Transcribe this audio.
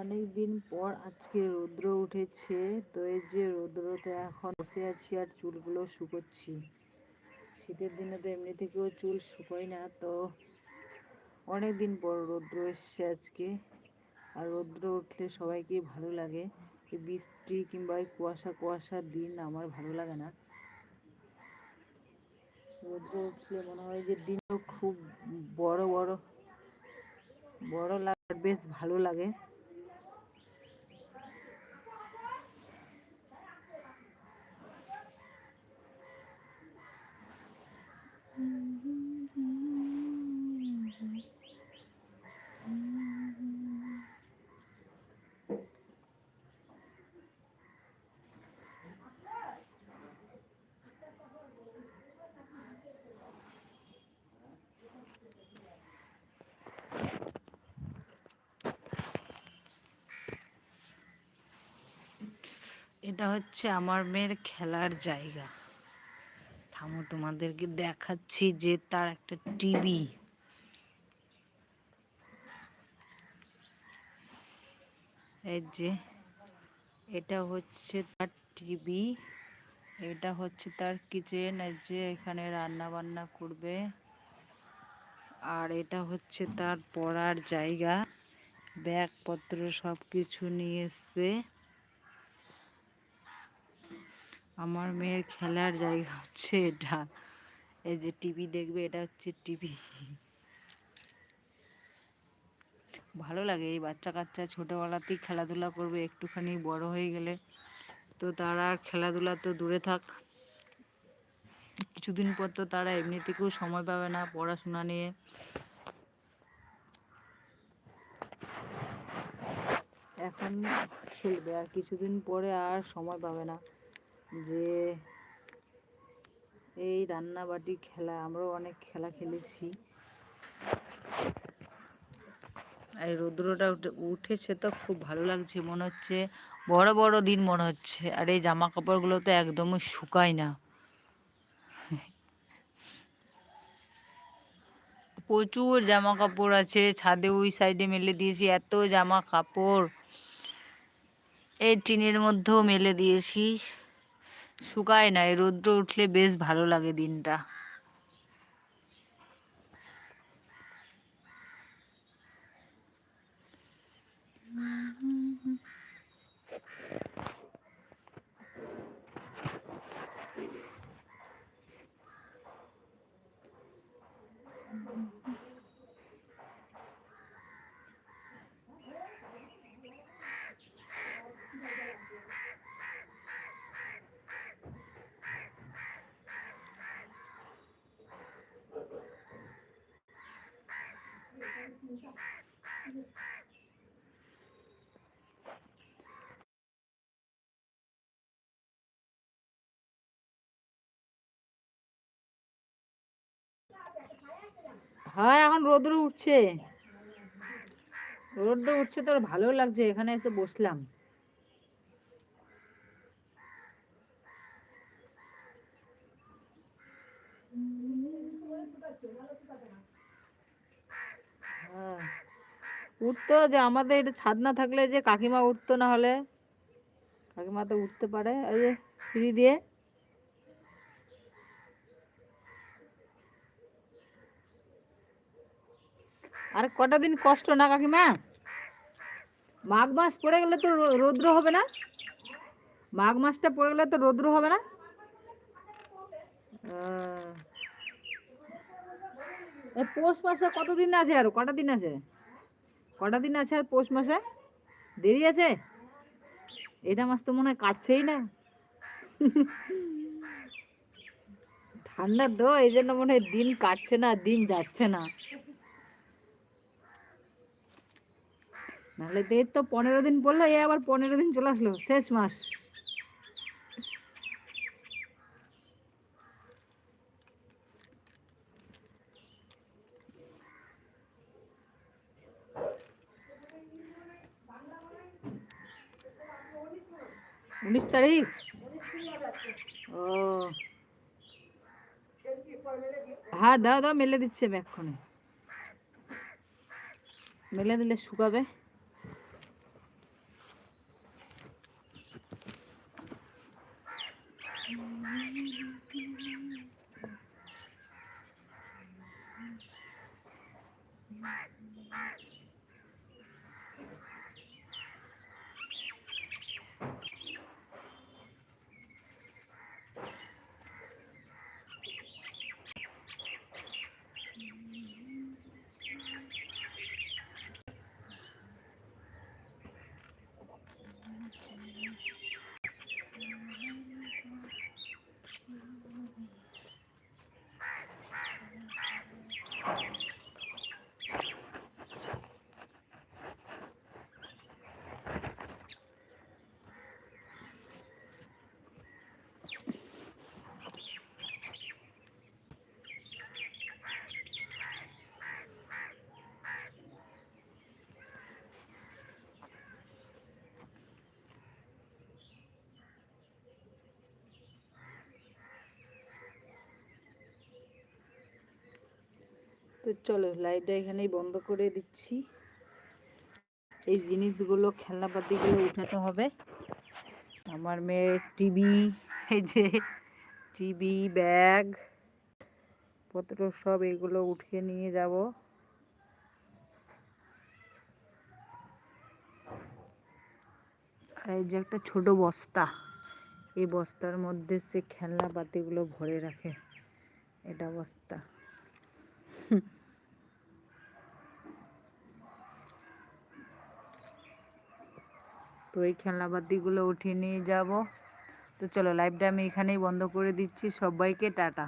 অনেক দিন পর আজকে রৌদ্র উঠেছে, তো এই যে রৌদ্রতে এখন বসে আছি আর চুলগুলো শুকোচ্ছি। শীতের দিনে তো এমনি থেকেও চুল শুকোয় না, তো অনেক দিন পর রৌদ্র এসছে আজকে। আর রৌদ্র উঠলে সবাইকে ভালো লাগে। বৃষ্টি কিংবা এই কুয়াশা কুয়াশার দিন আমার ভালো লাগে না। রৌদ্র উঠলে মনে হয় যে দিনও খুব বড় বড় বড় লাগে, বেশ ভালো লাগে। এটা হচ্ছে আমার মেয়ের খেলার জায়গা। থামো তোমাদেরকে দেখাচ্ছি যে তার একটা টিভি। এই যে, এটা হচ্ছে তার টিভি, এটা হচ্ছে তার কিচেন, এই যে এখানে রান্না বান্না করবে, আর এটা হচ্ছে তার পড়ার জায়গা, ব্যাগপত্র সব কিছু নিয়ে এসছে। আমার মেয়ের খেলার জায়গা হচ্ছে এটা। এই যে টিভি দেখবে, এটা হচ্ছে টিভি। ভালো লাগে, এই বাচ্চা কাচ্চা ছোটোবেলাতেই খেলাধুলা করবে, একটুখানি বড় হয়ে গেলে তো তারা আর খেলাধুলা তো দূরে থাক। কিছুদিন পর তো তারা এমনি থেকেও সময় পাবে না পড়াশোনা নিয়ে। এখন খেলবে আর কিছুদিন পরে আর সময় পাবে না। যে এই রান্নাবাটি খেলা, আমরাও অনেক খেলা খেলেছি। এই রৌদ্রটা উঠেছে তো খুব ভালো লাগছে, মনে হচ্ছে বড় বড় দিন মনে হচ্ছে। আর এই জামা কাপড়গুলো তো একদমই শুকায় না। প্রচুর জামা কাপড় আছে, ছাদে ওই সাইডে মেলে দিয়েছি, এত জামা কাপড় এই টিনের মধ্যেও মেলে দিয়েছি। শুকায় না এই রৌদ্র উঠলে বেশ ভালো লাগে দিনটা। হ্যাঁ এখন রোদ্র উঠছে রোদ্র উঠছে তোর ভালো লাগছে এখানে এসে বসলাম হ্যাঁ। উঠতো যে আমাদের এটা ছাদ না থাকলে যে কাকিমা উঠতো না হলে। কাকিমা তো উঠতে পারে ওই যে সিঁড়ি দিয়ে। আর কটা দিন কষ্ট না কাকিমা? মাঘ মাস পড়ে গেলে তো রৌদ্র হবে না? মাঘ মাসটা পড়ে গেলে তো রৌদ্র হবে না? পৌষ মাসে কতদিন আছে আর? কটা দিন আছে? কটা দিন আছে আর পৌষ মাসে? দেরি আছে? এটা মাস তো মনে হয় কাটছেই না। ঠান্ডা তো এই জন্য মনে হয় দিন কাটছে না, দিন যাচ্ছে না। নাহলে তো তো পনেরো দিন পড়ল, এ আবার পনেরো দিন চলে আসলো, শেষ মাস। উনিশ তারিখ? ও। হ্যাঁ দাও দাও মেলে দিচ্ছে আমি এক্ষণে মেলে দিলে শুকাবে। তো চলো লাইভটা এখানেই বন্ধ করে দিচ্ছি। এই জিনিসগুলো, খেলনাপাতিগুলো উঠাতে হবে। আমার মেয়ের টিভি, এই যে টিভি, ব্যাগ, পত্র সব এগুলো উঠিয়ে নিয়ে যাব। আর এই যে একটা ছোট বস্তা, এই বস্তার মধ্যে সে খেলনাপাতিগুলো ভরে রাখে। এটা বস্তা। তো এই খেলনাপাতিগুলো উঠিয়ে নিয়ে যাব। তো চলো লাইভটা আমি এখানেই বন্ধ করে দিচ্ছি। সবাইকে টাটা।